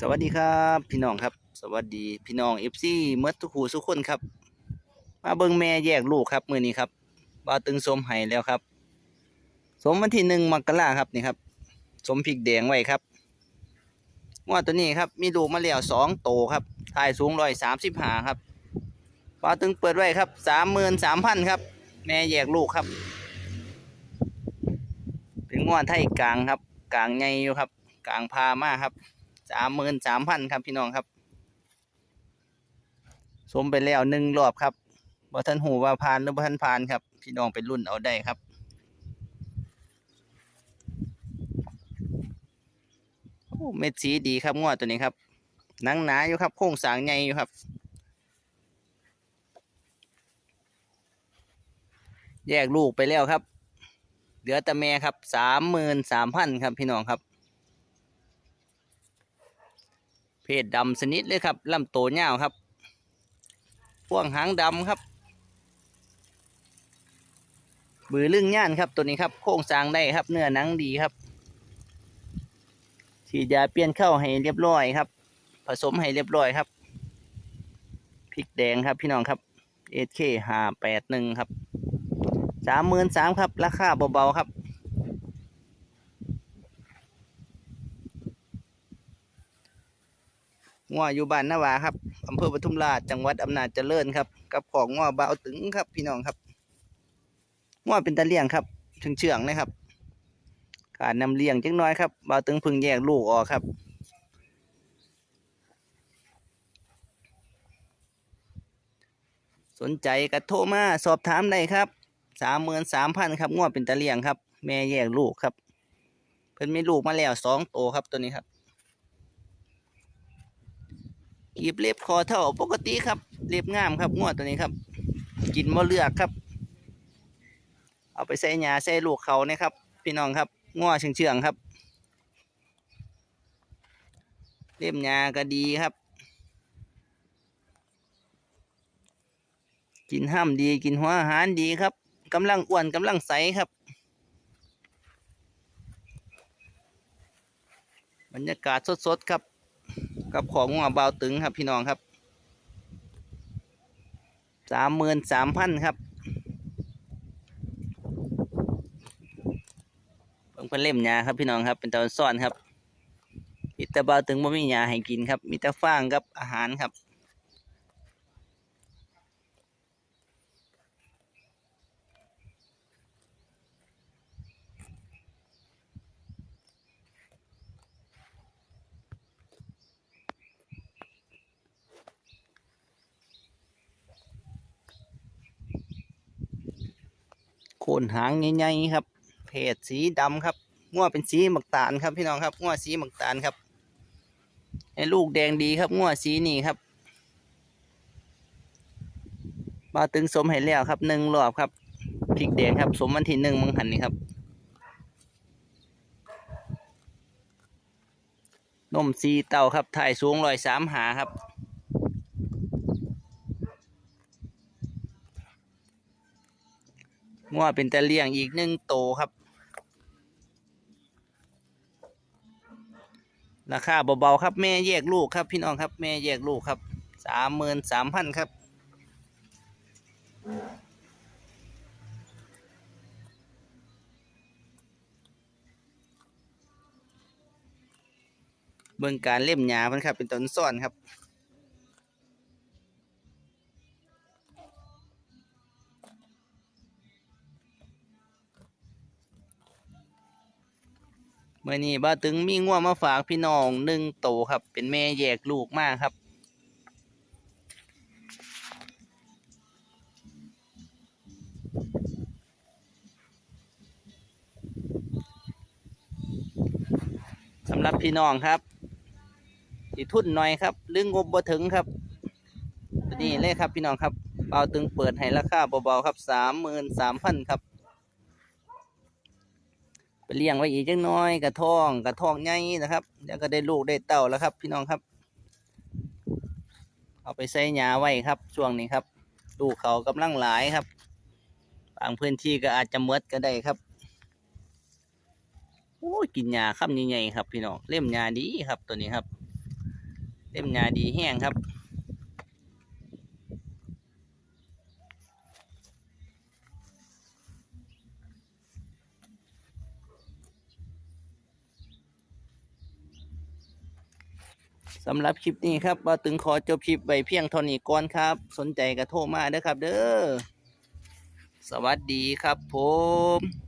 สวัสดีครับพี่น้องครับ สวัสดีพี่น้องเอฟซีเมื่อทุกหูทุกคนครับ มาเบิ่งแม่แยกลูกครับมื้อนี้ครับบาตึงสมให้แล้วครับ สมวันที่หนึ่งมกราครับนี่ครับ สมพริกแดงไว้ครับงวดตัวนี้ครับมีลูกมาแล้วสองโตครับถ่ายสูงร้อยสามสิบห้าครับบ่าตึงเปิดไว้ครับสามหมื่นสามพันครับ แม่แยกลูกครับ เป็นงวดไทยกลางครับ กลางใหญ่อยู่ครับ กลางพามาครับ สามหมื่นสามพันครับพี่น้องครับสมไปแล้วหนึ่งรอบครับบ่ทันหูว่าผ่านหรือบ่ทันผ่านครับ พี่น้องไปรุ่นเอาได้ครับโอ้เม็ดสีดีครับงวดตัวนี้ครับหนังหนาอยู่ครับ โค้งสางใหญ่อยู่ครับ แยกลูกไปแล้วครับ เหลือแต่แม่ครับสามหมื่นสามพันครับพี่น้องครับ เพศดำสนิทเลยครับลำโตเงาครับพ่วงหางดำครับบือลึงย่านครับตัวนี้ครับโค้งสร้างได้ครับเนื้อหนังดีครับฉีดยาเปลี่ยนเข้าให้เรียบร้อยครับ ผสมให้เรียบร้อยครับพริกแดงครับพี่น้องครับเอเคห้าแปดหนึ่งครับสามหมื่นสามครับ ราคาเบาๆครับ งัวอยู่บ้านนาวาครับอำเภอปทุมราชจังหวัดอำนาจเจริญครับ กับของงัวบ่าวตึงครับ พี่น้องครับงัวเป็นตะเลี่ยงครับถึงเชื่องนะครับการนำเลี้ยงจังน้อยครับบ่าวตึงพึ่งแยกลูกออกครับสนใจกระโทรมาสอบถามได้ครับสามหมื่นสามพันครับงัวเป็นตะเลี่ยงครับ แม่แยกลูกครับ เพิ่นมีลูกมาแล้วสองโตวครับตัวนี้ครับ กีบเล็บคอเท่าปกติครับ เล็บงามครับงวดตัวนี้ครับ กินมะเลือกครับ เอาไปใส่หญ้าใส่ลูกเขานะครับ พี่น้องครับง้อเชื่องๆครับ เล็บหญ้าก็ดีครับ กินห้ามดีกินหัวอาหารดีครับกำลังอ้วนกำลังใสครับ บรรยากาศสดๆครับ กับของหัวเบาตึงครับพี่น้องครับสามหมื่นสามพันครับเป็นเล่มยาครับพี่น้องครับเป็นตอนซ่อนครับมีแต่เบาตึงบ่มียาให้กินครับมีแต่ฟางครับอาหารครับ โคนหางใหญ่ๆครับเพศสีดำครับง้วเป็นสีหมักตาลครับพี่น้องครับง้วสีหมักตาลครับให้ลูกแดงดีครับง้วสีนี่ครับมาตึงสมให้แล้วครับหนึ่งรอบครับพริกแดงครับ สมวันที่หนึ่งมังหันนี่ครับนมสีเต่าครับถ่ายสูงร้อยสามหาครับ งัวเป็นตะเลี่ยงอีกหนึ่งโตครับ ราคาเบาๆครับ แม่แยกลูกครับ พี่น้องครับ แม่แยกลูกครับสามหมื่นสามพันครับ เบิ่งการเล่มหยาเพันครับ เป็นต้นซ่อนครับ เมื่อนี้บ้าตึงมีง่วมาฝากพี่น้องหนึ่งโตครับ เป็นแม่แยกลูกมากครับ สำหรับพี่น้องครับที่ทุนหน่อยครับหรืองบบ่ถึงครับนี้เลยครับพี่น้องครับเบาตึงเปิดให้ราคาเบาๆครับสามหมื่นสามพันครับ เลี้ยงไว้อีกจังน้อยกระท้องกระท้องใหญ่นะครับเดี๋ยวก็ได้ลูกได้เต่าแล้วครับ พี่น้องครับ เอาไปใส่หญ้าไว้ครับ ช่วงนี้ครับ ลูกเขากำลังหลายครับบางพื้นที่ก็อาจจะเมดก็ได้ครับโอ้ยกินหญ้าคำใหญ่ๆครับ พี่น้องเล่มหญ้าดีครับตัวนี้ครับเต็มหญ้าดีแห้งครับ สำหรับคลิปนี้ครับบ่าตึงขอจบคลิปไว้เพียงเท่านี้ก่อนครับ สนใจก็โทรมาเด้อครับ เด้อสวัสดีครับผม